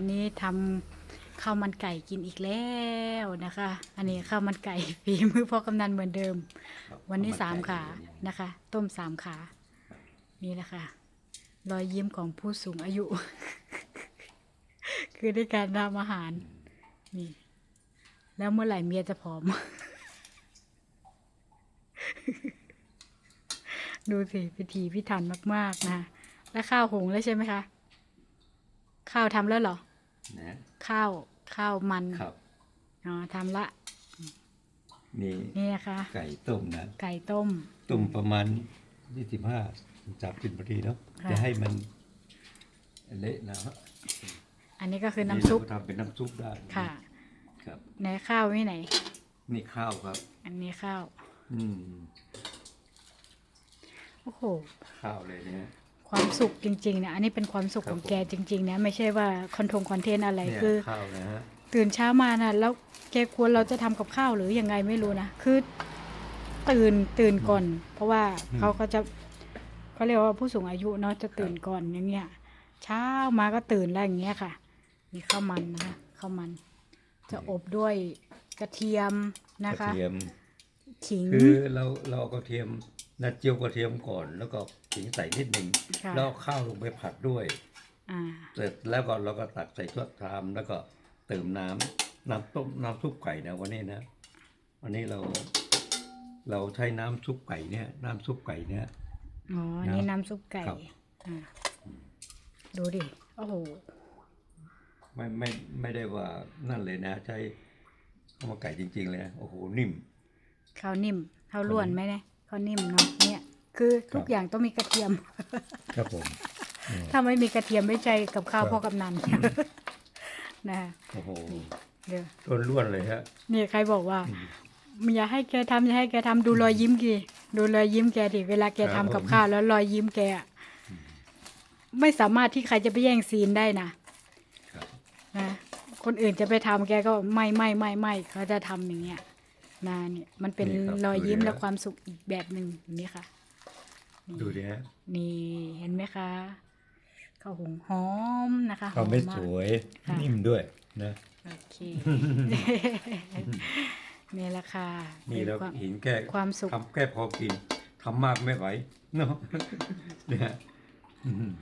วันนี้ทำข้าวมันไก่กินอีกแล้วนะคะ อันนี้ข้าวมันไก่ฝีมือพ่อกำนันเหมือนเดิมครับวันนี้เอสามไก่ขาเนี่ยนะคะ ต้มสามขานี่แหละค่ะรอยยิ้มของผู้สูงอายุ คือในการทำอาหารนี่แล้วเมื่อไหร่เมียจะผอม ดูสิพิธีพิถันมาก ๆ นะ แล้วข้าวหุงแล้วใช่ไหมคะ ข้าวทำแล้วเหรอ นะข้าวข้าวมันครับอ๋อทำละนี่นี่นะคะไก่ต้มนะไก่ต้ม ต้มประมาณยี่สิบห้าจับกินพอดีเนาะค่ะจะให้มันเละนะฮะอันนี้ก็คือน้ำซุปเราก็ทำเป็นน้ำซุปได้ค่ะครับในข้าวไม่ไหน นี่ข้าวครับ อันนี้ข้าว อืมโอ้โห ข้าวเลยเนี่ย ความสุขจริงๆนะอันนี้เป็นความสุขครับของผมแกจริง ๆ นะ ไม่ใช่ว่าคอนทงคอนเทนต์อะไรเนี่ยคือ ข้าวนะฮะตื่นเช้ามานะแล้วแกกลัวเราจะทำกับข้าวหรือยังไงไม่รู้นะคือ ตื่นตื่นก่อน เพราะว่าเขาก็จะเขาเรียกว่าผู้สูงอายุเนาะจะตื่นก่อนอย่างเงี้ยเช้ามาก็ตื่นแล้วอย่างเงี้ยค่ะ มีข้าวมันนะคะข้าวมัน จะอบด้วยกระเทียมนะกคะระเทียมขิง คือเราเราเอากระเทียม นะเจียวกระเทียมก่อน แล้วก็ขิงใส่นิดหนึ่งค่ะ แล้วเอาข้าวลงไปผัดด้วย อ่า เสร็จแล้วก็เราก็ตักใส่ถ้วยชามแล้วก็เติมน้ำน้ำต้มน้ำซุปไก่นะวันนี้นะวันนี้เราเราใช้น้ำซุปไก่เนี่ย น้ำซุปไก่เนี่ย อ๋ออันนี่น้ำซุปไก่ ครับ อ่า ดูดิ โอ้โห ไม่ไม่ไม่ได้ว่านั่นเลยนะ ใช้ข้าวมันไก่จริง ๆ เลยนะโอ้โหนิ่ม ข้าวนิ่มข้าวล้วนไหมเนี่ย ข้าวนิ่มเนาะเนี่ยคือทุกครับอย่างต้องมีกระเทียม ครับผม ถ้าไม่มีกระเทียมไม่ใจกับข้าวครับพ่อกำนันนะโอ้โหเดี๋ยวต้นล้วนเลยฮะนี่ใครบอกว่าอย่าให้แกทำอย่าให้แกทำดูรอยยิ้มกีดูรอยยิ้มแกดิเวลาแกครัทำบกับผมข้าวแล้วรอยยิ้มแกอะไม่สามารถที่ใครจะไปแย่งซีนได้นะครับนะคนอื่นจะไปทำแกก็ไม่ไม่ไม่ไม่เขาจะทำอย่างเงี้ย นะเนี่ย มันเป็นนี่ครับรอยยิ้มดูดิและฮะ ความสุขอีกแบบหนึ่งนี่ค่ะดูดิฮะนี่เห็นไหมคะข้าวหุงหอมนะคะหข้าอวมเม็ดมาสกวยค่ะ นิ่มด้วยนะ โอเค นี่แหละค่ะนี่แล้วเป็นความหินแก้ความสุข ทำแก้พอกินทำมากไม่ไหวเนาะเนี่ยอืม